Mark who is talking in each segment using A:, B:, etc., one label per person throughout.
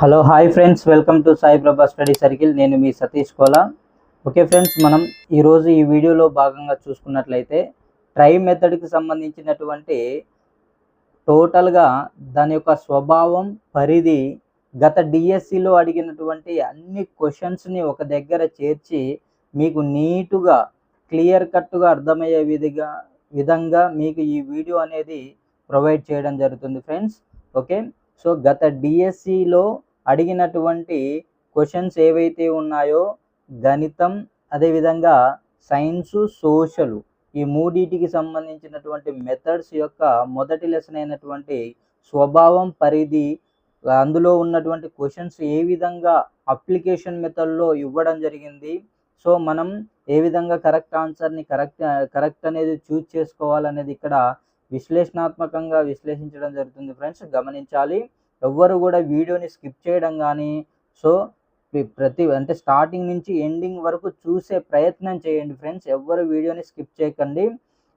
A: Hello hi friends. Welcome to Saiprabha study circle. నేను మీ Satish Kola. Okay friends మనం ఈరోజు ఈ వీడియోలో భాగంగా చూసుకున్నట్లయితే ట్రై మెథడ్కి సంబంధించినటువంటి టోటల్గా దాని యొక్క స్వభావం పరిధి గత డిఎస్సిలో అడిగినటువంటి అన్ని క్వశ్చన్స్ని ఒక దగ్గర చేర్చి మీకు నీటుగా క్లియర్ కట్గా అర్థమయ్యే విధిగా విధంగా మీకు ఈ వీడియో అనేది ప్రొవైడ్ చేయడం జరుగుతుంది ఫ్రెండ్స్. ఓకే? సో గత డిఎస్సిలో అడిగినటువంటి క్వశ్చన్స్ ఏవైతే ఉన్నాయో గణితం అదేవిధంగా సైన్సు సోషల్ ఈ మూడింటికి సంబంధించినటువంటి మెథడ్స్ యొక్క మొదటి లెసన్ అయినటువంటి స్వభావం పరిధి అందులో ఉన్నటువంటి క్వశ్చన్స్ ఏ విధంగా అప్లికేషన్ మెథడ్లో ఇవ్వడం జరిగింది. సో మనం ఏ విధంగా కరెక్ట్ ఆన్సర్ని కరెక్ట్ కరెక్ట్ అనేది చూజ్ చేసుకోవాలనేది ఇక్కడ విశ్లేషణాత్మకంగా విశ్లేషించడం జరుగుతుంది. ఫ్రెండ్స్ గమనించాలి. ఎవ్వరు కూడా వీడియోని స్కిప్ చేయడం కానీ సో ప్రతి అంటే స్టార్టింగ్ నుంచి ఎండింగ్ వరకు చూసే ప్రయత్నం చేయండి ఫ్రెండ్స్. ఎవ్వరు వీడియోని స్కిప్ చేయకండి.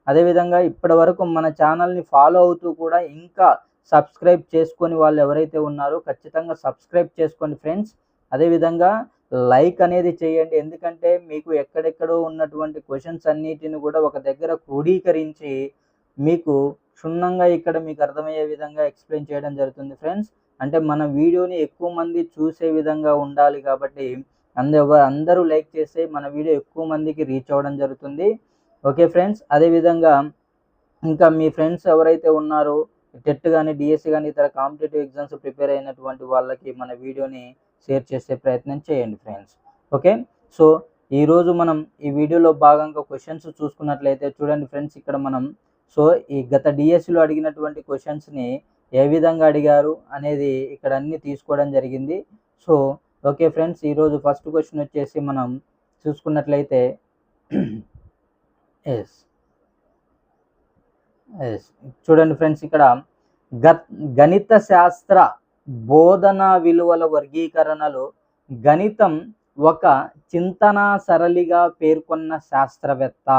A: అదేవిధంగా ఇప్పటి వరకు మన ఛానల్ని ఫాలో అవుతూ కూడా ఇంకా సబ్స్క్రైబ్ చేసుకొని వాళ్ళు ఎవరైతే ఉన్నారో ఖచ్చితంగా సబ్స్క్రైబ్ చేసుకోండి ఫ్రెండ్స్. అదేవిధంగా లైక్ అనేది చేయండి. ఎందుకంటే మీకు ఎక్కడెక్కడో ఉన్నటువంటి క్వశ్చన్స్ అన్నిటిని కూడా ఒక దగ్గర క్రోడీకరించి మీకు క్షుణ్ణంగా ఇక్కడ మీకు అర్థమయ్యే విధంగా ఎక్స్ప్లెయిన్ చేయడం జరుగుతుంది ఫ్రెండ్స్. అంటే మన వీడియోని ఎక్కువ మంది చూసే విధంగా ఉండాలి కాబట్టి అందరూ అందరూ లైక్ చేస్తే మన వీడియో ఎక్కువ మందికి రీచ్ అవ్వడం జరుగుతుంది. Okay friends. అదేవిధంగా ఇంకా మీ ఫ్రెండ్స్ ఎవరైతే ఉన్నారో టెట్ కానీ డిఎస్సి కానీ ఇతర కాంపిటేటివ్ ఎగ్జామ్స్ ప్రిపేర్ అయినటువంటి వాళ్ళకి మన వీడియోని షేర్ చేసే ప్రయత్నం చేయండి ఫ్రెండ్స్. ఓకే. సో ఈరోజు మనం ఈ వీడియోలో భాగంగా క్వశ్చన్స్ చూసుకున్నట్లయితే చూడండి ఫ్రెండ్స్. ఇక్కడ మనం సో ఈ గత డిఎస్సిలో అడిగినటువంటి క్వశ్చన్స్ని ఏ విధంగా అడిగారు అనేది ఇక్కడ అన్ని తీసుకోవడం జరిగింది. సో ఓకే ఫ్రెండ్స్ ఈరోజు ఫస్ట్ క్వశ్చన్ వచ్చేసి మనం చూసుకున్నట్లయితే ఎస్ ఎస్ చూడండి ఫ్రెండ్స్ ఇక్కడ గత్ గణిత శాస్త్ర బోధన విలువల వర్గీకరణలో గణితం ఒక చింతనా సరళిగా పేర్కొన్న శాస్త్రవేత్త.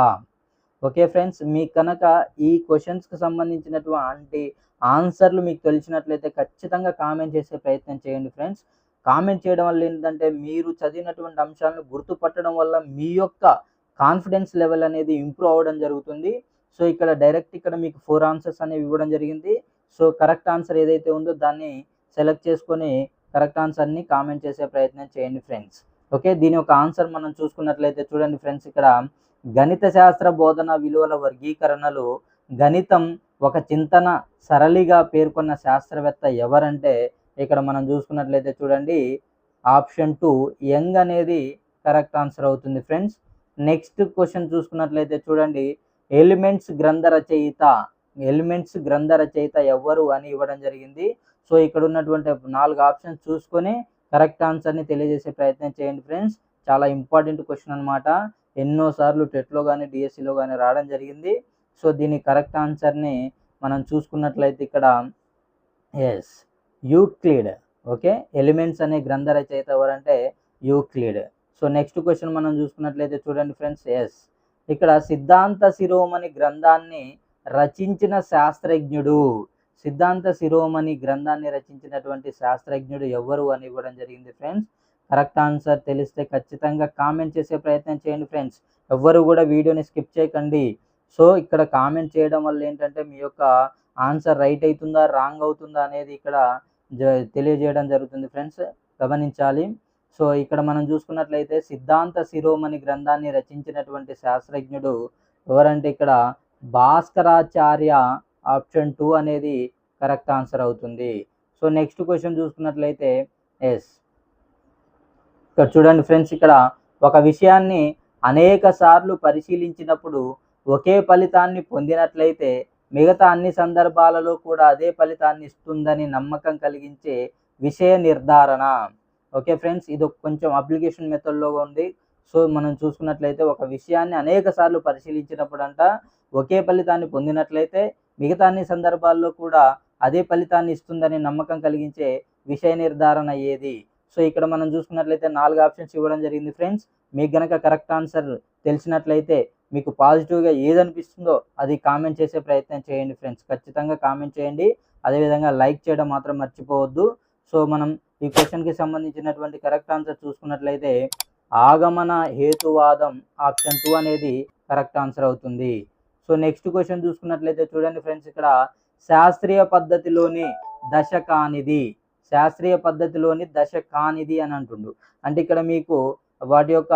A: ఓకే ఫ్రెండ్స్ మీకు కనుక ఈ క్వశ్చన్స్కి సంబంధించినటువంటి ఆన్సర్లు మీకు తెలిసినట్లయితే ఖచ్చితంగా కామెంట్ చేసే ప్రయత్నం చేయండి ఫ్రెండ్స్. కామెంట్ చేయడం వల్ల ఏంటంటే మీరు చదివినటువంటి అంశాలను గుర్తుపట్టడం వల్ల మీ యొక్క కాన్ఫిడెన్స్ లెవెల్ అనేది ఇంప్రూవ్ అవ్వడం జరుగుతుంది. సో ఇక్కడ డైరెక్ట్ ఇక్కడ మీకు ఫోర్ ఆన్సర్స్ అనేవి ఇవ్వడం జరిగింది. సో కరెక్ట్ ఆన్సర్ ఏదైతే ఉందో దాన్ని సెలెక్ట్ చేసుకొని కరెక్ట్ ఆన్సర్ని కామెంట్ చేసే ప్రయత్నం చేయండి ఫ్రెండ్స్. ఓకే దీని యొక్క ఆన్సర్ మనం చూసుకున్నట్లయితే చూడండి ఫ్రెండ్స్ ఇక్కడ గణిత శాస్త్ర బోధన విలువల వర్గీకరణలో గణితం ఒక చింతన సరళిగా పేర్కొన్న శాస్త్రవేత్త ఎవరంటే ఇక్కడ మనం చూసుకున్నట్లయితే చూడండి ఆప్షన్ టూ యంగ్ అనేది కరెక్ట్ ఆన్సర్ అవుతుంది ఫ్రెండ్స్. నెక్స్ట్ క్వశ్చన్ చూసుకున్నట్లయితే చూడండి ఎలిమెంట్స్ గ్రంథ రచయిత ఎలిమెంట్స్ గ్రంథ రచయిత ఎవరు అని ఇవ్వడం జరిగింది. సో ఇక్కడ ఉన్నటువంటి నాలుగు ఆప్షన్స్ చూసుకొని కరెక్ట్ ఆన్సర్ని తెలియజేసే ప్రయత్నం చేయండి ఫ్రెండ్స్. చాలా ఇంపార్టెంట్ క్వశ్చన్ అనమాట ఎన్నోసార్లు టెట్లో కానీ డిఎస్సిలో కానీ రావడం జరిగింది. సో దీని కరెక్ట్ ఆన్సర్ని మనం చూసుకున్నట్లయితే ఇక్కడ ఎస్ యూక్లిడ్ ఓకే? ఎలిమెంట్స్ అనే గ్రంథ రచయిత ఎవరంటే యూక్లిడ్. సో నెక్స్ట్ క్వశ్చన్ మనం చూసుకున్నట్లయితే చూడండి ఫ్రెండ్స్ ఎస్ ఇక్కడ సిద్ధాంత శిరోమణి గ్రంథాన్ని రచించిన శాస్త్రజ్ఞుడు సిద్ధాంత శిరోమణి గ్రంథాన్ని రచించినటువంటి శాస్త్రజ్ఞుడు ఎవరు అని ఇవ్వడం జరిగింది ఫ్రెండ్స్? కరెక్ట్ ఆన్సర్ తెలిస్తే ఖచ్చితంగా కామెంట్ చేసే ప్రయత్నం చేయండి ఫ్రెండ్స్. ఎవ్వరు కూడా వీడియోని స్కిప్ చేయకండి. సో ఇక్కడ కామెంట్ చేయడం వల్ల ఏంటంటే మీ యొక్క ఆన్సర్ రైట్ అవుతుందా రాంగ్ అవుతుందా అనేది ఇక్కడ తెలియజేయడం జరుగుతుంది ఫ్రెండ్స్. గమనించాలి. సో ఇక్కడ మనం చూసుకున్నట్లయితే సిద్ధాంత శిరోమణి గ్రంథాన్ని రచించినటువంటి శాస్త్రజ్ఞుడు ఎవరంటే ఇక్కడ భాస్కరాచార్య ఆప్షన్ టూ అనేది కరెక్ట్ ఆన్సర్ అవుతుంది. సో నెక్స్ట్ క్వశ్చన్ చూసుకున్నట్లయితే ఎస్. ఇక్కడ చూడండి ఫ్రెండ్స్ ఇక్కడ ఒక విషయాన్ని అనేక సార్లు పరిశీలించినప్పుడు ఒకే ఫలితాన్ని పొందినట్లయితే మిగతా అన్ని సందర్భాలలో కూడా అదే ఫలితాన్ని ఇస్తుందని నమ్మకం కలిగించే విషయ నిర్ధారణ. ఓకే ఫ్రెండ్స్ ఇది కొంచెం అప్లికేషన్ మెథడ్లో ఉంది. సో మనం చూసుకున్నట్లయితే ఒక విషయాన్ని అనేక సార్లు పరిశీలించినప్పుడు అంట ఒకే ఫలితాన్ని పొందినట్లయితే మిగతా అన్ని సందర్భాల్లో కూడా అదే ఫలితాన్ని ఇస్తుందని నమ్మకం కలిగించే విషయ నిర్ధారణ ఏది? సో ఇక్కడ మనం చూసుకున్నట్లయితే నాలుగు ఆప్షన్స్ ఇవ్వడం జరిగింది ఫ్రెండ్స్. మీకు గనక కరెక్ట్ ఆన్సర్ తెలిసినట్లయితే మీకు పాజిటివ్గా ఏది అనిపిస్తుందో అది కామెంట్ చేసే ప్రయత్నం చేయండి ఫ్రెండ్స్. ఖచ్చితంగా కామెంట్ చేయండి. అదేవిధంగా లైక్ చేయడం మాత్రం మర్చిపోవద్దు. సో మనం ఈ క్వశ్చన్కి సంబంధించినటువంటి కరెక్ట్ ఆన్సర్ చూసుకున్నట్లయితే ఆగమన హేతువాదం ఆప్షన్ టూ అనేది కరెక్ట్ ఆన్సర్ అవుతుంది. సో నెక్స్ట్ క్వశ్చన్ చూసుకున్నట్లయితే చూడండి ఫ్రెండ్స్ ఇక్కడ శాస్త్రీయ పద్ధతిలోని దశ కానిది. శాస్త్రీయ పద్ధతిలోని దశ కానిది అని అంటుండు. అంటే ఇక్కడ మీకు వాటి యొక్క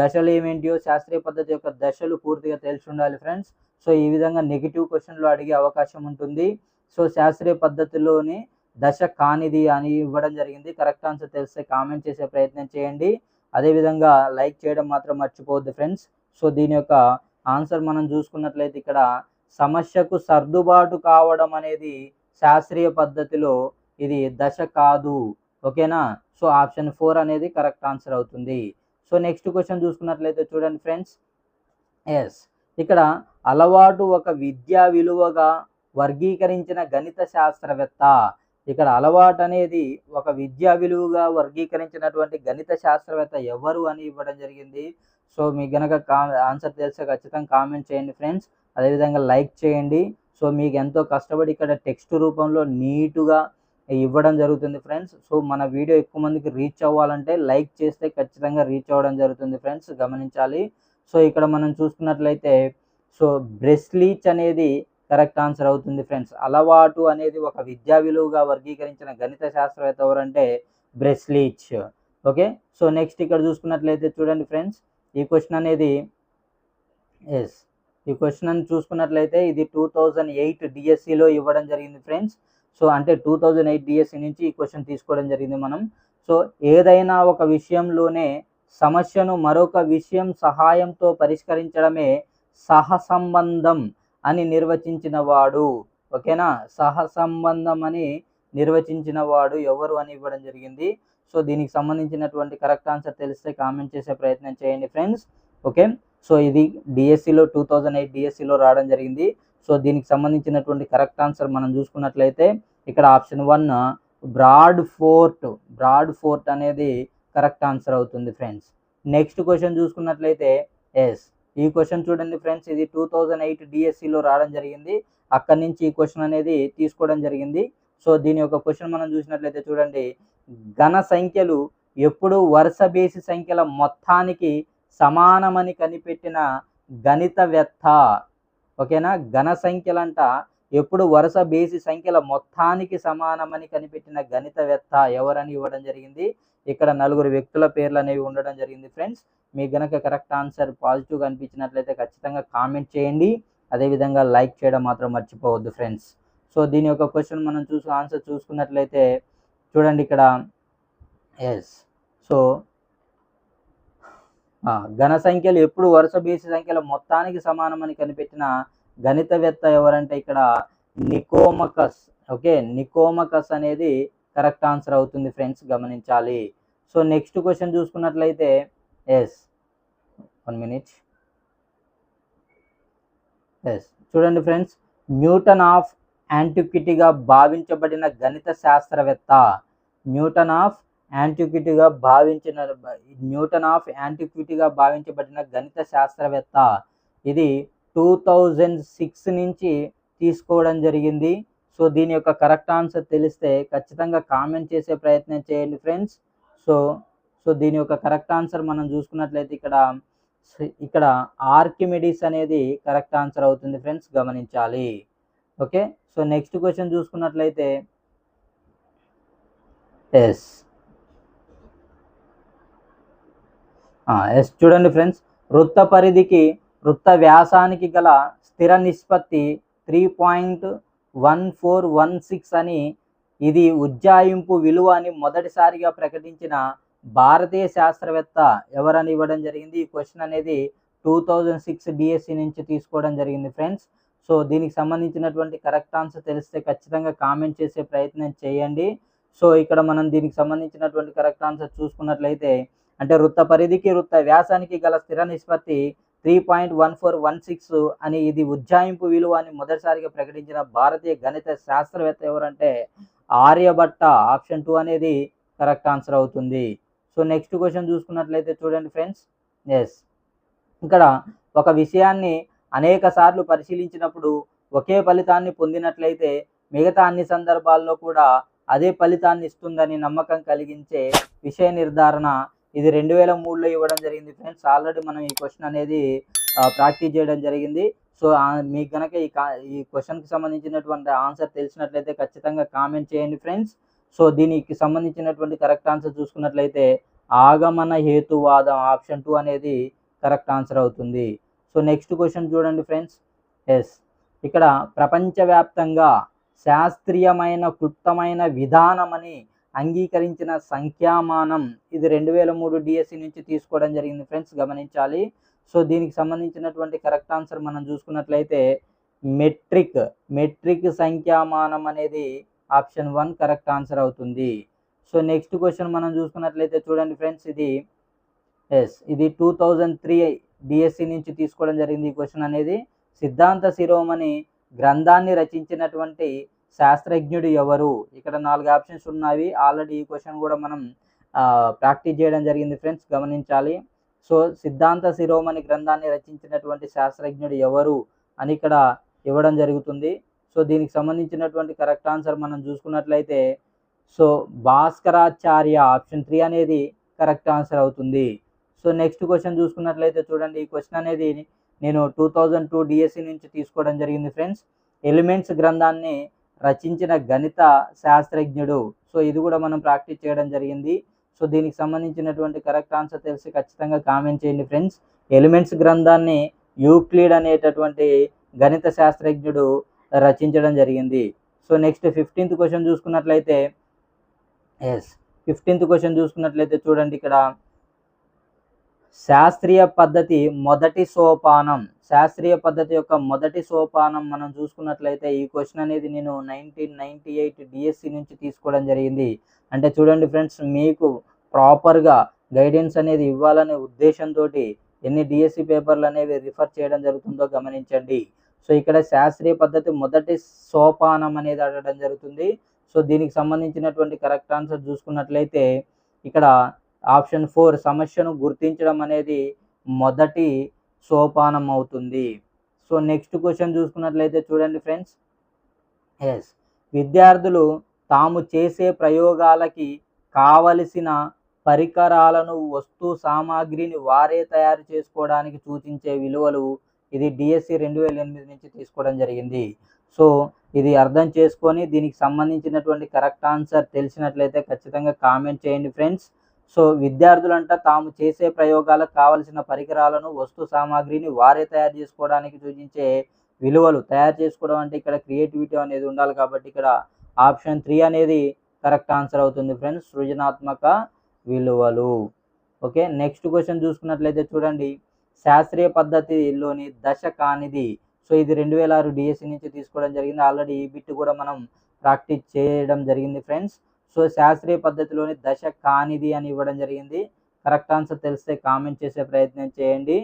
A: దశలు ఏమేంటియో శాస్త్రీయ పద్ధతి యొక్క దశలు పూర్తిగా తెలిసి ఉండాలి ఫ్రెండ్స్. సో ఈ విధంగా నెగిటివ్ క్వశ్చన్లు అడిగే అవకాశం ఉంటుంది. సో శాస్త్రీయ పద్ధతిలోని దశ కానిది అని ఇవ్వడం జరిగింది. కరెక్ట్ ఆన్సర్ తెలిస్తే కామెంట్ చేసే ప్రయత్నం చేయండి. అదేవిధంగా లైక్ చేయడం మాత్రం మర్చిపోవద్దు ఫ్రెండ్స్. సో దీని యొక్క ఆన్సర్ మనం చూసుకున్నట్లయితే ఇక్కడ సమస్యకు సర్దుబాటు కావడం అనేది శాస్త్రీయ పద్ధతిలో ఇది దశ కాదు. ఓకేనా? సో ఆప్షన్ ఫోర్ అనేది కరెక్ట్ ఆన్సర్ అవుతుంది. సో నెక్స్ట్ క్వశ్చన్ చూసుకున్నట్లయితే చూడండి ఫ్రెండ్స్. ఎస్. ఇక్కడ అలవాటు ఒక విద్యా విలువగా వర్గీకరించిన గణిత శాస్త్రవేత్త. ఇక్కడ అలవాటు అనేది ఒక విద్యా విలువగా వర్గీకరించినటువంటి గణిత శాస్త్రవేత్త ఎవరు అని ఇవ్వడం జరిగింది. సో మీకు గనక ఆన్సర్ తెలిస్తే ఖచ్చితంగా కామెంట్ చేయండి ఫ్రెండ్స్. అదేవిధంగా లైక్ చేయండి. సో మీకు ఎంతో కష్టపడి ఇక్కడ టెక్స్ట్ రూపంలో నీటుగా ఇవ్వడం జరుగుతుంది ఫ్రెండ్స్. సో మన వీడియో ఎక్కువ మందికి రీచ్ అవ్వాలంటే లైక్ చేస్తే ఖచ్చితంగా రీచ్ అవ్వడం జరుగుతుంది ఫ్రెండ్స్. గమనించాలి. సో ఇక్కడ మనం చూసుకున్నట్లయితే సో బ్రెస్లీచ్ అనేది కరెక్ట్ ఆన్సర్ అవుతుంది ఫ్రెండ్స్. అలవాటు అనేది ఒక విద్యా విలువగా వర్గీకరించిన గణిత శాస్త్రవేత్త ఎవరంటే బ్రెస్లీచ్ ఓకే? సో నెక్స్ట్ ఇక్కడ చూసుకున్నట్లయితే చూడండి ఫ్రెండ్స్. ఈ క్వశ్చన్ అనేది ఎస్ ఈ క్వశ్చన్ చూసుకున్నట్లయితే ఇది టూ థౌజండ్ ఎయిట్ డిఎస్సిలో ఇవ్వడం జరిగింది ఫ్రెండ్స్. సో అంటే టూ థౌజండ్ ఎయిట్ డిఎస్సి నుంచి ఈ క్వశ్చన్ తీసుకోవడం జరిగింది మనం. సో ఏదైనా ఒక విషయంలోనే సమస్యను మరొక విషయం సహాయంతో పరిష్కరించడమే సహసంబంధం అని నిర్వచించిన వాడు. ఓకేనా? సహసంబంధం అని నిర్వచించిన వాడు ఎవరు అని ఇవ్వడం జరిగింది. సో దీనికి సంబంధించినటువంటి కరెక్ట్ ఆన్సర్ తెలిస్తే కామెంట్ చేసే ప్రయత్నం చేయండి ఫ్రెండ్స్. ఓకే? సో ఇది డిఎస్సిలో టూ థౌజండ్ ఎయిట్ డిఎస్సిలో రావడం జరిగింది. సో దీనికి సంబంధించినటువంటి కరెక్ట్ ఆన్సర్ మనం చూసుకున్నట్లయితే ఇక్కడ option one Bradford Bradford అనేది కరెక్ట్ ఆన్సర్ అవుతుంది ఫ్రెండ్స్ నెక్స్ట్ క్వశ్చన్ చూసుకున్నట్లయితే ఎస్ ఈ క్వశ్చన్ చూడండి ఫ్రెండ్స్ ఇది టూ థౌజండ్ ఎయిట్ డిఎస్సిలో రావడం జరిగింది. అక్కడి నుంచి ఈ క్వశ్చన్ అనేది తీసుకోవడం జరిగింది. సో దీని యొక్క క్వశ్చన్ మనం చూసినట్లయితే చూడండి ఘన సంఖ్యలు ఎప్పుడు వరుస బేసి సంఖ్యల మొత్తానికి సమానమని కనిపెట్టిన గణితవేత్త ఓకేనా? ఘన సంఖ్యలంట. ఎప్పుడు వరుస బేసి సంఖ్యల మొత్తానికి సమానమని కనిపెట్టిన గణితవేత్త ఎవరని ఇవ్వడం జరిగింది. ఇక్కడ నలుగురు వ్యక్తుల పేర్లు అనేవి ఉండడం జరిగింది ఫ్రెండ్స్. మీ గనక కరెక్ట్ ఆన్సర్ పాజిటివ్గా అనిపించినట్లయితే ఖచ్చితంగా కామెంట్ చేయండి. అదేవిధంగా లైక్ చేయడం మాత్రం మర్చిపోవద్దు ఫ్రెండ్స్. సో దీని యొక్క క్వశ్చన్ మనం చూసి ఆన్సర్ చూసుకున్నట్లయితే చూడండి ఇక్కడ. ఎస్. సో ఘన సంఖ్యలు ఎప్పుడు వరుస బేసి సంఖ్యల మొత్తానికి సమానమని కనిపెట్టిన గణితవేత్త ఎవరంటే ఇక్కడ నికోమకస్. ఓకే నికోమకస్ అనేది కరెక్ట్ ఆన్సర్ అవుతుంది ఫ్రెండ్స్ గమనించాలి. సో నెక్స్ట్ క్వశ్చన్ చూసుకున్నట్లయితే ఎస్. One minute. ఎస్. చూడండి ఫ్రెండ్స్ న్యూటన్ ఆఫ్ యాంటిక్విటీగా భావించబడిన గణిత శాస్త్రవేత్త. న్యూటన్ ఆఫ్ యాంటిక్విటీగా భావించిన న్యూటన్ ఆఫ్ యాంటిక్విటీగా భావించబడిన గణిత శాస్త్రవేత్త ఇది టూ థౌజండ్ సిక్స్ నుంచి తీసుకోవడం జరిగింది. సో దీని యొక్క కరెక్ట్ ఆన్సర్ తెలిస్తే ఖచ్చితంగా కామెంట్ చేసే ప్రయత్నం చేయండి ఫ్రెండ్స్. సో సో దీని యొక్క కరెక్ట్ ఆన్సర్ మనం చూసుకున్నట్లయితే ఇక్కడ ఇక్కడ ఆర్కిమిడిస్ అనేది కరెక్ట్ ఆన్సర్ అవుతుంది ఫ్రెండ్స్ గమనించాలి. ఓకే? సో నెక్స్ట్ క్వశ్చన్ చూసుకున్నట్లయితే ఎస్. ఎస్ చూడండి ఫ్రెండ్స్ వృత్త పరిధికి వృత్త వ్యాసానికి గల స్థిర నిష్పత్తి three point one four one six అని ఇది ఉజ్జాయింపు విలువ అని మొదటిసారిగా ప్రకటించిన భారతీయ శాస్త్రవేత్త ఎవరని ఇవ్వడం జరిగింది. ఈ క్వశ్చన్ అనేది టూ థౌజండ్ సిక్స్ బిఎస్సి నుంచి తీసుకోవడం జరిగింది ఫ్రెండ్స్. సో దీనికి సంబంధించినటువంటి కరెక్ట్ ఆన్సర్ తెలిస్తే ఖచ్చితంగా కామెంట్ చేసే ప్రయత్నం చేయండి. సో ఇక్కడ మనం దీనికి సంబంధించినటువంటి కరెక్ట్ ఆన్సర్ చూసుకున్నట్లయితే అంటే వృత్త పరిధికి వృత్త వ్యాసానికి గల స్థిర నిష్పత్తి three point one four one six అని ఇది ఉజ్జాయింపు విలువ అని మొదటిసారిగా ప్రకటించిన భారతీయ గణిత శాస్త్రవేత్త ఎవరంటే ఆర్యభట్ట. ఆప్షన్ టూ అనేది కరెక్ట్ ఆన్సర్ అవుతుంది. సో నెక్స్ట్ క్వశ్చన్ చూసుకున్నట్లయితే చూడండి ఫ్రెండ్స్ ఎస్ ఇక్కడ ఒక విషయాన్ని అనేక సార్లు పరిశీలించినప్పుడు ఒకే ఫలితాన్ని పొందినట్లయితే మిగతా అన్ని సందర్భాల్లో కూడా అదే ఫలితాన్ని ఇస్తుందని నమ్మకం కలిగించే విషయ నిర్ధారణ ఇది రెండు వేల మూడులో ఇవ్వడం జరిగింది ఫ్రెండ్స్. ఆల్రెడీ మనం ఈ క్వశ్చన్ అనేది ప్రాక్టీస్ చేయడం జరిగింది. సో మీకు కనుక ఈ ఈ క్వశ్చన్కి సంబంధించినటువంటి ఆన్సర్ తెలిసినట్లయితే ఖచ్చితంగా కామెంట్ చేయండి ఫ్రెండ్స్. సో దీనికి సంబంధించినటువంటి కరెక్ట్ ఆన్సర్ చూసుకున్నట్లయితే ఆగమన హేతువాదం ఆప్షన్ టూ అనేది కరెక్ట్ ఆన్సర్ అవుతుంది. సో నెక్స్ట్ క్వశ్చన్ చూడండి ఫ్రెండ్స్. ఎస్ ఇక్కడ ప్రపంచవ్యాప్తంగా శాస్త్రీయమైన క్లుప్తమైన విధానమని అంగీకరించిన సంఖ్యామానం ఇది రెండు వేల మూడు డిఎస్సి నుంచి తీసుకోవడం జరిగింది ఫ్రెండ్స్ గమనించాలి. సో దీనికి సంబంధించినటువంటి కరెక్ట్ ఆన్సర్ మనం చూసుకున్నట్లయితే మెట్రిక్ మెట్రిక్ సంఖ్యామానం అనేది ఆప్షన్ వన్ కరెక్ట్ ఆన్సర్ అవుతుంది. సో నెక్స్ట్ క్వశ్చన్ మనం చూసుకున్నట్లయితే చూడండి ఫ్రెండ్స్ ఇది ఎస్ ఇది టూ థౌజండ్ త్రీ డిఎస్సి నుంచి తీసుకోవడం జరిగింది ఈ క్వశ్చన్ అనేది. సిద్ధాంత శిరోమణి గ్రంథాన్ని రచించినటువంటి శాస్త్రజ్ఞుడు ఎవరు? ఇక్కడ నాలుగు ఆప్షన్స్ ఉన్నవి ఆల్రెడీ ఈ క్వశ్చన్ కూడా మనం ప్రాక్టీస్ చేయడం జరిగింది ఫ్రెండ్స్. గమనించాలి. సో సిద్ధాంత శిరోమణి గ్రంథాన్ని రచించినటువంటి శాస్త్రజ్ఞుడు ఎవరు అని ఇక్కడ ఇవ్వడం జరుగుతుంది. సో దీనికి సంబంధించినటువంటి కరెక్ట్ ఆన్సర్ మనం చూసుకున్నట్లయితే సో భాస్కరాచార్య ఆప్షన్ త్రీ అనేది కరెక్ట్ ఆన్సర్ అవుతుంది. సో నెక్స్ట్ క్వశ్చన్ చూసుకున్నట్లయితే చూడండి. ఈ క్వశ్చన్ అనేది నేను టూ థౌజండ్ టూ డిఎస్సి నుంచి తీసుకోవడం జరిగింది ఫ్రెండ్స్. ఎలిమెంట్స్ గ్రంథాన్ని రచించిన గణిత శాస్త్రజ్ఞుడు. సో ఇది కూడా మనం ప్రాక్టీస్ చేయడం జరిగింది. సో దీనికి సంబంధించినటువంటి కరెక్ట్ ఆన్సర్ తెలిసి ఖచ్చితంగా కామెంట్ చేయండి ఫ్రెండ్స్. ఎలిమెంట్స్ గ్రంథాన్ని యూక్లిడ్ అనేటటువంటి గణిత శాస్త్రజ్ఞుడు రచించడం జరిగింది. సో నెక్స్ట్ ఫిఫ్టీన్త్ క్వశ్చన్ చూసుకున్నట్లయితే ఎస్ ఫిఫ్టీన్త్ క్వశ్చన్ చూసుకున్నట్లయితే చూడండి ఇక్కడ. శాస్త్రీయ పద్ధతి మొదటి సోపానం. శాస్త్రీయ పద్ధతి యొక్క మొదటి సోపానం మనం చూసుకున్నట్లయితే ఈ క్వశ్చన్ అనేది నేను నైన్టీన్ నైన్టీ ఎయిట్ డిఎస్సి నుంచి తీసుకోవడం జరిగింది. అంటే చూడండి ఫ్రెండ్స్ మీకు ప్రాపర్గా గైడెన్స్ అనేది ఇవ్వాలనే ఉద్దేశంతో ఎన్ని డిఎస్సి పేపర్లు అనేవి రిఫర్ చేయడం జరుగుతుందో గమనించండి. సో ఇక్కడ శాస్త్రీయ పద్ధతి మొదటి సోపానం అనేది అడగడం జరుగుతుంది. సో దీనికి సంబంధించినటువంటి కరెక్ట్ ఆన్సర్ చూసుకున్నట్లయితే ఇక్కడ ఆప్షన్ ఫోర్ సమస్యను గుర్తించడం అనేది మొదటి సోపానం అవుతుంది. సో నెక్స్ట్ క్వశ్చన్ చూసుకున్నట్లయితే చూడండి ఫ్రెండ్స్. ఎస్ విద్యార్థులు తాము చేసే ప్రయోగాలకి కావలసిన పరికరాలను వస్తు సామాగ్రిని వారే తయారు చేసుకోవడానికి సూచించే విలువలు ఇది డిఎస్సి రెండు వేల ఎనిమిది నుంచి తీసుకోవడం జరిగింది. సో ఇది అర్థం చేసుకొని దీనికి సంబంధించినటువంటి కరెక్ట్ ఆన్సర్ తెలిసినట్లయితే ఖచ్చితంగా కామెంట్ చేయండి ఫ్రెండ్స్. సో విద్యార్థులంట తాము చేసే ప్రయోగాలకు కావలసిన పరికరాలను వస్తు సామాగ్రిని వారే తయారు చేసుకోవడానికి సూచించే విలువలు. తయారు చేసుకోవడం అంటే ఇక్కడ క్రియేటివిటీ అనేది ఉండాలి కాబట్టి ఇక్కడ ఆప్షన్ త్రీ అనేది కరెక్ట్ ఆన్సర్ అవుతుంది ఫ్రెండ్స్. సృజనాత్మక విలువలు. ఓకే నెక్స్ట్ క్వశ్చన్ చూసుకున్నట్లయితే చూడండి. శాస్త్రీయ పద్ధతిలోని దశ కానిది. సో ఇది రెండు వేల ఆరు డిఎస్సి నుంచి తీసుకోవడం జరిగింది. ఆల్రెడీ ఈ బిట్ కూడా మనం ప్రాక్టీస్ చేయడం జరిగింది ఫ్రెండ్స్. సో శాస్త్రీయ పద్ధతిలోని దశ కానిది అని ఇవ్వడం జరిగింది. కరెక్ట్ ఆన్సర్ తెలిస్తే కామెంట్ చేసే ప్రయత్నం చేయండి.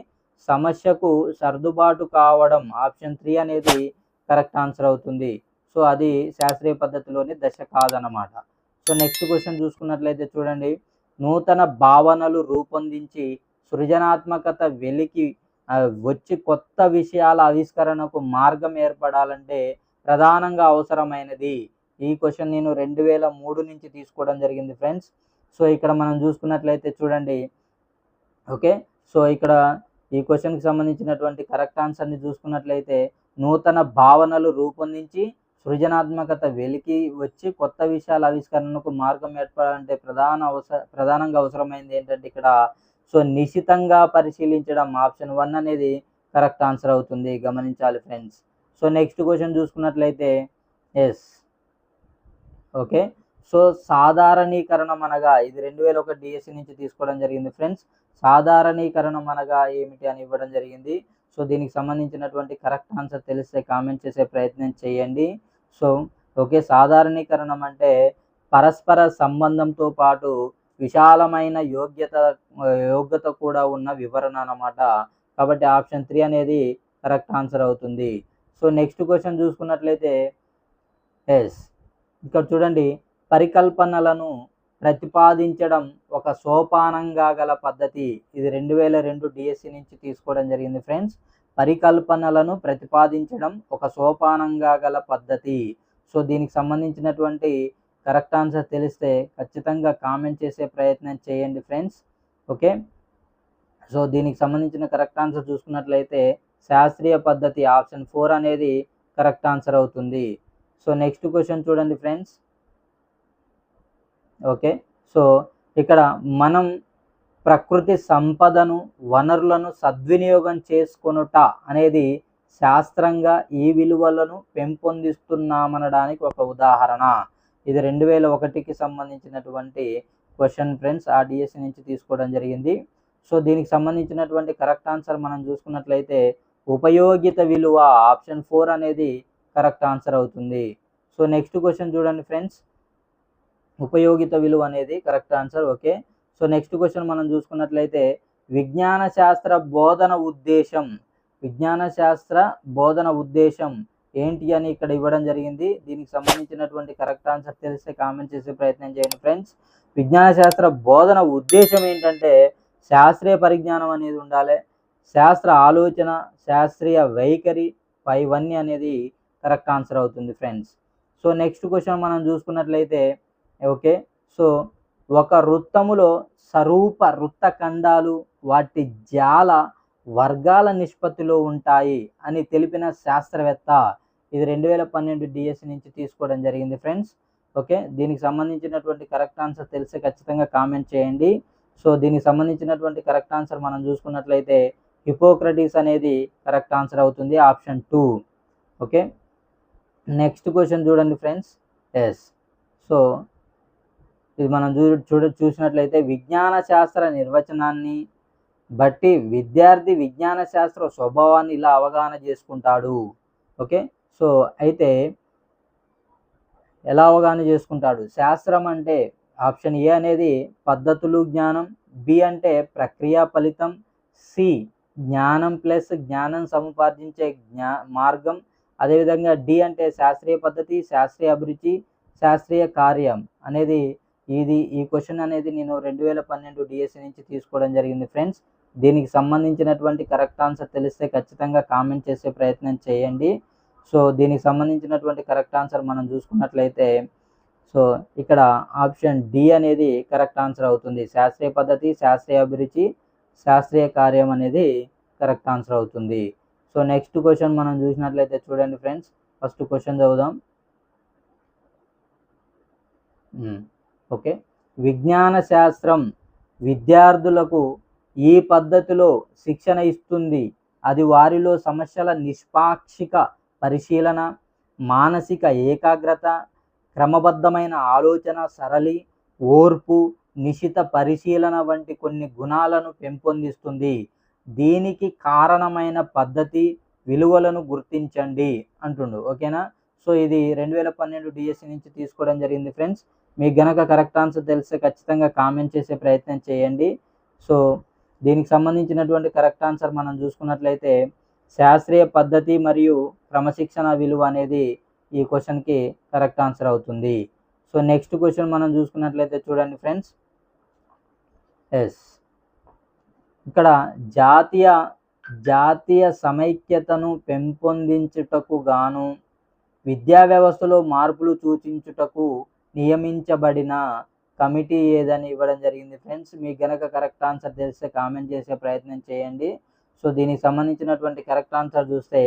A: సమస్యకు సర్దుబాటు కావడం ఆప్షన్ త్రీ అనేది కరెక్ట్ ఆన్సర్ అవుతుంది. సో అది శాస్త్రీయ పద్ధతిలోని దశ కాదనమాట సో నెక్స్ట్ క్వశ్చన్ చూసుకున్నట్లయితే చూడండి. నూతన భావనలు రూపొందించి సృజనాత్మకత వెలికి వచ్చి కొత్త విషయాల ఆవిష్కరణకు మార్గం ఏర్పడాలంటే ప్రధానంగా అవసరమైనది. ఈ క్వశ్చన్ నేను రెండు వేల మూడు నుంచి తీసుకోవడం జరిగింది ఫ్రెండ్స్. సో ఇక్కడ మనం చూసుకున్నట్లయితే చూడండి. ఓకే? సో ఇక్కడ ఈ క్వశ్చన్కి సంబంధించినటువంటి కరెక్ట్ ఆన్సర్ని చూసుకున్నట్లయితే నూతన భావనలు రూపొందించి సృజనాత్మకత వెలికి వచ్చి కొత్త విషయాల ఆవిష్కరణకు మార్గం ఏర్పడాలంటే ప్రధాన అవసర ప్రధానంగా అవసరమైంది ఏంటంటే ఇక్కడ సో నిశితంగా పరిశీలించడం ఆప్షన్ వన్ అనేది కరెక్ట్ ఆన్సర్ అవుతుంది. గమనించాలి ఫ్రెండ్స్. సో నెక్స్ట్ క్వశ్చన్ చూసుకున్నట్లయితే ఎస్. ఓకే? సో సాధారణీకరణం అనగా ఇది రెండు వేల ఒక డిఎస్సి నుంచి తీసుకోవడం జరిగింది ఫ్రెండ్స్. సాధారణీకరణం అనగా ఏమిటి అని ఇవ్వడం జరిగింది. సో దీనికి సంబంధించినటువంటి కరెక్ట్ ఆన్సర్ తెలిస్తే కామెంట్ చేసే ప్రయత్నం చేయండి. సో ఓకే సాధారణీకరణం అంటే పరస్పర సంబంధంతో పాటు విశాలమైన యోగ్యత యోగ్యత కూడా ఉన్న వివరణ అన్నమాట. కాబట్టి ఆప్షన్ త్రీ అనేది కరెక్ట్ ఆన్సర్ అవుతుంది. సో నెక్స్ట్ క్వశ్చన్ చూసుకున్నట్లయితే ఎస్. ఇక్కడ చూడండి పరికల్పనలను ప్రతిపాదించడం ఒక సోపానంగా గల పద్ధతి. ఇది రెండు వేల రెండు డిఎస్సి నుంచి తీసుకోవడం జరిగింది ఫ్రెండ్స్. పరికల్పనలను ప్రతిపాదించడం ఒక సోపానంగా గల పద్ధతి. సో దీనికి సంబంధించినటువంటి కరెక్ట్ ఆన్సర్ తెలిస్తే ఖచ్చితంగా కామెంట్ చేసే ప్రయత్నం చేయండి ఫ్రెండ్స్. ఓకే? సో దీనికి సంబంధించిన కరెక్ట్ ఆన్సర్ చూసుకున్నట్లయితే శాస్త్రీయ పద్ధతి ఆప్షన్ ఫోర్ అనేది కరెక్ట్ ఆన్సర్ అవుతుంది. సో నెక్స్ట్ క్వశ్చన్ చూడండి ఫ్రెండ్స్. ఓకే సో ఇక్కడ మనం ప్రకృతి సంపదను వనరులను సద్వినియోగం చేసుకొనుట అనేది శాస్త్రంగా ఈ విలువలను పెంపొందిస్తున్నామనడానికి ఒక ఉదాహరణ. ఇది రెండు వేల ఒకటికి సంబంధించినటువంటి క్వశ్చన్ ఫ్రెండ్స్ ఆ డిఎస్సి నుంచి తీసుకోవడం జరిగింది. సో దీనికి సంబంధించినటువంటి కరెక్ట్ ఆన్సర్ మనం చూసుకున్నట్లయితే ఉపయోగిత విలువ ఆప్షన్ ఫోర్ అనేది కరెక్ట్ ఆన్సర్ అవుతుంది. సో నెక్స్ట్ క్వశ్చన్ చూడండి ఫ్రెండ్స్. ఉపయోగిత విలువ అనేది correct answer okay. So next question మనం చూసుకున్నట్లయితే విజ్ఞాన శాస్త్ర బోధన ఉద్దేశం. విజ్ఞాన శాస్త్ర బోధన ఉద్దేశం ఏంటి అని ఇక్కడ ఇవ్వడం జరిగింది. దీనికి సంబంధించినటువంటి కరెక్ట్ ఆన్సర్ తెలిస్తే కామెంట్ చేసే ప్రయత్నం చేయండి ఫ్రెండ్స్. విజ్ఞాన శాస్త్ర బోధన ఉద్దేశం ఏంటంటే శాస్త్రీయ పరిజ్ఞానం అనేది ఉండాలి. శాస్త్ర ఆలోచన శాస్త్రీయ వైఖరి పైవన్నీ అనేది కరెక్ట్ ఆన్సర్ అవుతుంది ఫ్రెండ్స్. సో నెక్స్ట్ క్వశ్చన్ మనం చూసుకున్నట్లయితే ఓకే. సో ఒక వృత్తములో సరూప వృత్త ఖండాలు వాటి జాల వర్గాల నిష్పత్తిలో ఉంటాయి అని తెలిపిన శాస్త్రవేత్త ఇది రెండు వేల పన్నెండు డిఎస్సి నుంచి తీసుకోవడం జరిగింది ఫ్రెండ్స్. ఓకే. దీనికి సంబంధించినటువంటి కరెక్ట్ ఆన్సర్ తెలిసి ఖచ్చితంగా కామెంట్ చేయండి. సో దీనికి సంబంధించినటువంటి కరెక్ట్ ఆన్సర్ మనం చూసుకున్నట్లయితే హిపోక్రటీస్ అనేది కరెక్ట్ ఆన్సర్ అవుతుంది option two. Okay. Next question చూడండి ఫ్రెండ్స్ ఎస్ సో ఇది మనం చూ చూడ చూసినట్లయితే విజ్ఞాన శాస్త్ర నిర్వచనాన్ని బట్టి విద్యార్థి విజ్ఞాన శాస్త్ర స్వభావాన్ని ఇలా అవగాహన చేసుకుంటాడు. ఓకే సో అయితే ఎలా అవగాహన చేసుకుంటాడు? శాస్త్రం అంటే ఆప్షన్ ఏ అనేది పద్ధతులు జ్ఞానం బి అంటే ప్రక్రియ ఫలితం సి జ్ఞానం ప్లస్ జ్ఞానం సముపార్జించే జ్ఞా మార్గం అదేవిధంగా డి అంటే శాస్త్రీయ పద్ధతి శాస్త్రీయ అభిరుచి శాస్త్రీయ కార్యం అనేది ఇది ఈ క్వశ్చన్ అనేది నేను రెండు వేల పన్నెండు డిఎస్సి నుంచి తీసుకోవడం జరిగింది ఫ్రెండ్స్. దీనికి సంబంధించినటువంటి కరెక్ట్ ఆన్సర్ తెలిస్తే ఖచ్చితంగా కామెంట్ చేసే ప్రయత్నం చేయండి. సో దీనికి సంబంధించినటువంటి కరెక్ట్ ఆన్సర్ మనం చూసుకున్నట్లయితే సో ఇక్కడ ఆప్షన్ డి అనేది కరెక్ట్ ఆన్సర్ అవుతుంది. శాస్త్రీయ పద్ధతి శాస్త్రీయ అభిరుచి శాస్త్రీయ కార్యం అనేది కరెక్ట్ ఆన్సర్ అవుతుంది. సో నెక్స్ట్ క్వశ్చన్ మనం చూసినట్లయితే చూడండి ఫ్రెండ్స్ ఫస్ట్ క్వశ్చన్ చదువుదాం. Hmm. ఓకే విజ్ఞాన శాస్త్రం విద్యార్థులకు ఈ పద్ధతిలో శిక్షణ ఇస్తుంది. అది వారిలో సమస్యల నిష్పాక్షిక పరిశీలన మానసిక ఏకాగ్రత క్రమబద్ధమైన ఆలోచన సరళి ఓర్పు నిశిత పరిశీలన వంటి కొన్ని గుణాలను పెంపొందిస్తుంది. దీనికి కారణమైన పద్ధతి విలువలను గుర్తించండి అంటుండు ఓకేనా? సో ఇది రెండు వేల పన్నెండు డిఎస్సి నుంచి తీసుకోవడం జరిగింది ఫ్రెండ్స్. మీకు గనక కరెక్ట్ ఆన్సర్ తెలిస్తే ఖచ్చితంగా కామెంట్ చేసే ప్రయత్నం చేయండి. సో దీనికి సంబంధించినటువంటి కరెక్ట్ ఆన్సర్ మనం చూసుకున్నట్లయితే శాస్త్రీయ పద్ధతి మరియు క్రమశిక్షణ విలువ అనేది ఈ క్వశ్చన్కి కరెక్ట్ ఆన్సర్ అవుతుంది. సో నెక్స్ట్ క్వశ్చన్ మనం చూసుకున్నట్లయితే చూడండి ఫ్రెండ్స్. ఎస్. ఇక్కడ జాతీయ జాతీయ సమైక్యతను పెంపొందించుటకు గాను విద్యా వ్యవస్థలో మార్పులు సూచించుటకు నియమించబడిన కమిటీ ఏదని ఇవ్వడం జరిగింది. ఫ్రెండ్స్ మీకు గనక కరెక్ట్ ఆన్సర్ తెలిస్తే కామెంట్ చేసే ప్రయత్నం చేయండి. సో దీనికి సంబంధించినటువంటి కరెక్ట్ ఆన్సర్ చూస్తే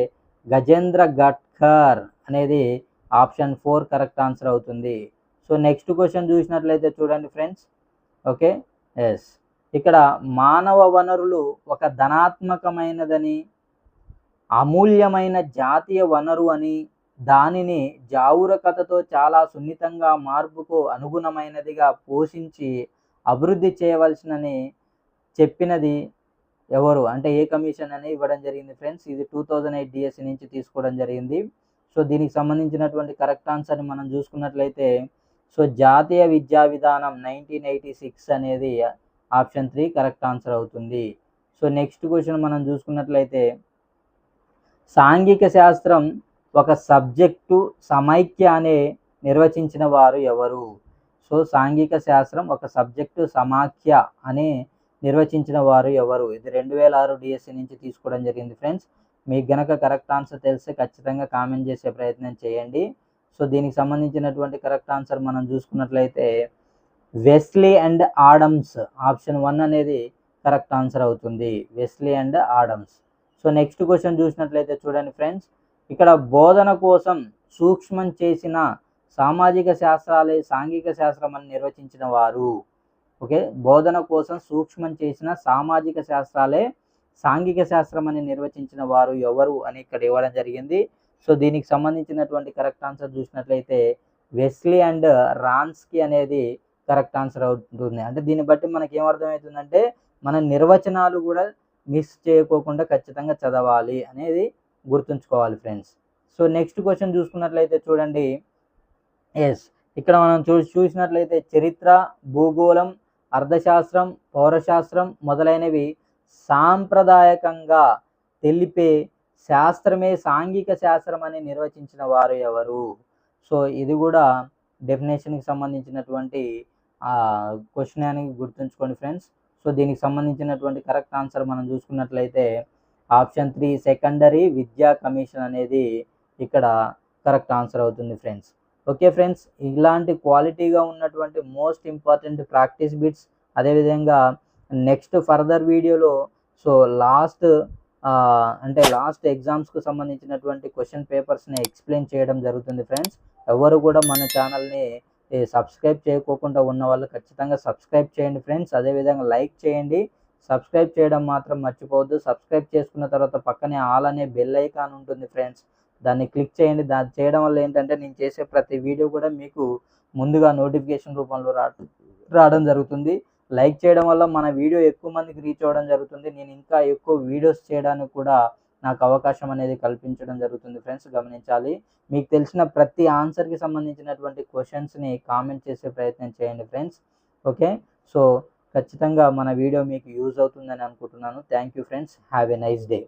A: గజేంద్ర గట్కర్ అనేది ఆప్షన్ ఫోర్ కరెక్ట్ ఆన్సర్ అవుతుంది. సో నెక్స్ట్ క్వశ్చన్ చూసినట్లయితే చూడండి ఫ్రెండ్స్. ఓకే? ఎస్. ఇక్కడ మానవ వనరులు ఒక ధనాత్మకమైనదని అమూల్యమైన జాతీయ వనరు అని దానిని జావురకథతో చాలా సున్నితంగా మార్పుకు అనుగుణమైనదిగా పోషించి అభివృద్ధి చేయవలసినని చెప్పినది ఎవరు? అంటే ఏ కమిషన్ అని ఇవ్వడం జరిగింది ఫ్రెండ్స్. ఇది టూ థౌజండ్ ఎయిట్ డిఎస్సి నుంచి తీసుకోవడం జరిగింది. సో దీనికి సంబంధించినటువంటి కరెక్ట్ ఆన్సర్ని మనం చూసుకున్నట్లయితే సో జాతీయ విద్యా విధానం నైన్టీన్ ఎయిటీ సిక్స్ అనేది ఆప్షన్ త్రీ కరెక్ట్ ఆన్సర్ అవుతుంది. సో నెక్స్ట్ క్వశ్చన్ మనం చూసుకున్నట్లయితే సాంఘిక శాస్త్రం ఒక సబ్జెక్టు సమైక్య అనే నిర్వచించిన వారు ఎవరు? సో సాంఘిక శాస్త్రం ఒక సబ్జెక్టు సమాఖ్య అని నిర్వచించిన వారు ఎవరు? ఇది రెండు వేల ఆరు డిఎస్సి నుంచి తీసుకోవడం జరిగింది ఫ్రెండ్స్. మీకు గనక కరెక్ట్ ఆన్సర్ తెలిస్తే ఖచ్చితంగా కామెంట్ చేసే ప్రయత్నం చేయండి. సో దీనికి సంబంధించినటువంటి కరెక్ట్ ఆన్సర్ మనం చూసుకున్నట్లయితే Wesley and Adams option one అనేది కరెక్ట్ ఆన్సర్ అవుతుంది. Wesley and Adams so next question చూసినట్లయితే చూడండి ఫ్రెండ్స్ ఇక్కడ బోధన కోసం సూక్ష్మం చేసిన సామాజిక శాస్త్రాలే సాంఘిక శాస్త్రం అని నిర్వచించిన వారు. ఓకే? బోధన కోసం సూక్ష్మం చేసిన సామాజిక శాస్త్రాలే సాంఘిక శాస్త్రం అని నిర్వచించిన వారు ఎవరు అని ఇక్కడ ఇవ్వడం జరిగింది. సో దీనికి సంబంధించినటువంటి కరెక్ట్ ఆన్సర్ చూసినట్లయితే వెస్లీ అండ్ రాన్స్కి అనేది కరెక్ట్ ఆన్సర్ అవుతుంది. అంటే దీన్ని బట్టి మనకి ఏమర్థమవుతుందంటే మన నిర్వచనాలు కూడా మిస్ చేయకోకుండా ఖచ్చితంగా చదవాలి అనేది గుర్తుంచుకోవాలి ఫ్రెండ్స్ సో నెక్స్ట్ క్వశ్చన్ చూసుకున్నట్లయితే చూడండి. ఎస్ ఇక్కడ మనం చూ చూసినట్లయితే చరిత్ర భూగోళం అర్థశాస్త్రం పౌరశాస్త్రం మొదలైనవి సాంప్రదాయకంగా తెలిపే శాస్త్రమే సాంఘిక శాస్త్రం అని నిర్వచించిన వారు ఎవరు? సో ఇది కూడా డెఫినేషన్కి సంబంధించినటువంటి క్వశ్చన్ అని గుర్తుంచుకోండి ఫ్రెండ్స్. సో దీనికి సంబంధించినటువంటి కరెక్ట్ ఆన్సర్ మనం చూసుకున్నట్లయితే ఆప్షన్ త్రీ సెకండరీ విద్యా కమిషన్ అనేది ఇక్కడ కరెక్ట్ ఆన్సర్ అవుతుంది ఫ్రెండ్స్. ఓకే ఫ్రెండ్స్ ఇలాంటి క్వాలిటీగా ఉన్నటువంటి మోస్ట్ ఇంపార్టెంట్ ప్రాక్టీస్ బిట్స్ అదేవిధంగా నెక్స్ట్ ఫర్దర్ వీడియోలో సో లాస్ట్ అంటే లాస్ట్ ఎగ్జామ్స్కు సంబంధించినటువంటి క్వశ్చన్ పేపర్స్ని ఎక్స్ప్లెయిన్ చేయడం జరుగుతుంది ఫ్రెండ్స్. ఎవరు కూడా మన ఛానల్ని సబ్స్క్రైబ్ చేయకోకుండా ఉన్న వాళ్ళు ఖచ్చితంగా సబ్స్క్రైబ్ చేయండి ఫ్రెండ్స్. అదేవిధంగా లైక్ చేయండి. సబ్స్క్రైబ్ చేయడం మాత్రం మర్చిపోవద్దు. సబ్స్క్రైబ్ చేసుకున్న తర్వాత పక్కనే ఆల్ అనే బెల్ ఐకాన్ ఉంటుంది ఫ్రెండ్స్. దాన్ని క్లిక్ చేయండి. దాన్ని చేయడం వల్ల ఏంటంటే నేను చేసే ప్రతి వీడియో కూడా మీకు ముందుగా నోటిఫికేషన్ రూపంలో రా రావడం జరుగుతుంది. లైక్ చేయడం వల్ల మన వీడియో ఎక్కువ మందికి రీచ్ అవ్వడం జరుగుతుంది. నేను ఇంకా ఎక్కువ వీడియోస్ చేయడానికి కూడా నాకు అవకాశం అనేది కల్పించడం జరుగుతుంది ఫ్రెండ్స్ గమనించాలి. మీకు తెలిసిన ప్రతి ఆన్సర్కి సంబంధించినటువంటి క్వశ్చన్స్ని కామెంట్ చేసే ప్రయత్నం చేయండి ఫ్రెండ్స్. ఓకే? సో ఖచ్చితంగా మన వీడియో మీకు యూజ్ అవుతుందని అనుకుంటున్నాను. Thank you friends have a nice day